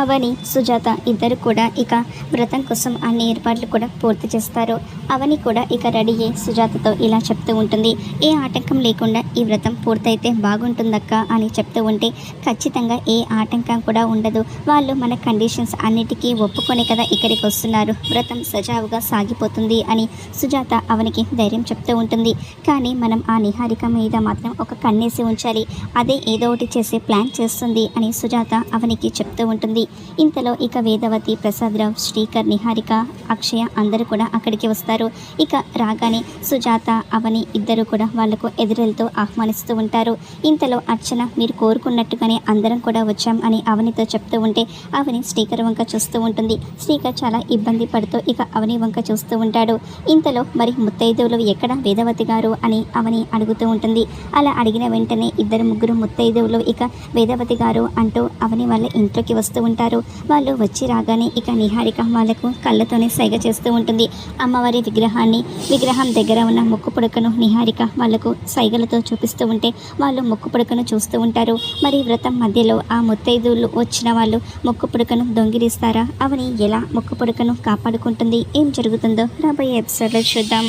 అవని సుజాత ఇద్దరు కూడా ఇక వ్రతం కోసం అన్ని ఏర్పాట్లు కూడా పూర్తి చేస్తారు. అవని కూడా ఇక రెడీ అయ్యి సుజాతతో ఇలా చెప్తూ ఉంటుంది. ఏ ఆటంకం లేకుండా ఈ వ్రతం పూర్తయితే బాగుంటుందక్క అని చెప్తూ ఉంటే ఖచ్చితంగా ఏ ఆటంకం కూడా ఉండదు. వాళ్ళు మన కండిషన్స్ అన్నిటికీ ఒప్పుకొని కదా ఇక్కడికి వస్తున్నారు. వ్రతం సజావుగా సాగిపోతుంది అని సుజాత అవనికి ధైర్యం చెప్తూ ఉంటుంది. కానీ మనం ఆ నిహారిక మీద మాత్రం ఒక కన్నేసి ఉంచాలి. అదే ఏదో ఒకటి చేసే ప్లాన్ చేస్తుంది అని సుజాత అవనికి చెప్తూ ఉంటుంది. ఇంతలో ఇక వేదవతి ప్రసాదరావు శ్రీకర్ నిహారిక అక్షయ అందరూ కూడా అక్కడికి వస్తారు. ఇక రాగానే సుజాత అవని ఇద్దరు కూడా వాళ్ళకు ఎదురెళ్తూ ఆహ్వానిస్తూ ఉంటారు. ఇంతలో అర్చన మీరు కోరుకున్నట్టుగానే అందరం కూడా వచ్చాం అని అవనితో చెప్తూ ఉంటే అవని శ్రీకర్ వంక చూస్తూ ఉంటుంది. శ్రీకర్ చాలా ఇబ్బంది పడుతూ ఇక అవని వంక చూస్తూ ఉంటాడు. ఇంతలో మరి ముత్తైదువులు ఎక్కడ వేదవతి గారు అని అవని అడుగుతూ ఉంటుంది. అలా అడిగిన వెంటనే ఇద్దరు ముగ్గురు ముత్తైదువులు ఇక వేదవతి గారు అంటూ అవని వాళ్ళ ఇంట్లోకి వస్తూ ఉంటారు వాళ్ళు వచ్చి రాగానే ఇక నిహారిక వాళ్ళకు కళ్ళతోనే సైగ చేస్తూ ఉంటుంది. అమ్మవారి విగ్రహాన్ని విగ్రహం దగ్గర ఉన్న ముక్కు పుడకను నిహారిక వాళ్ళకు సైగలతో చూపిస్తూ ఉంటే వాళ్ళు ముక్కు పుడకను చూస్తూ ఉంటారు. మరి వ్రతం మధ్యలో ఆ ముత్తైదువులు వచ్చిన వాళ్ళు ముక్కు పుడకను దొంగిలిస్తారా? అవని ఎలా ముక్కు పుడకను కాపాడుకుంటుంది? ఏం జరుగుతుందో రాబోయే ఎపిసోడ్లో చూద్దాం.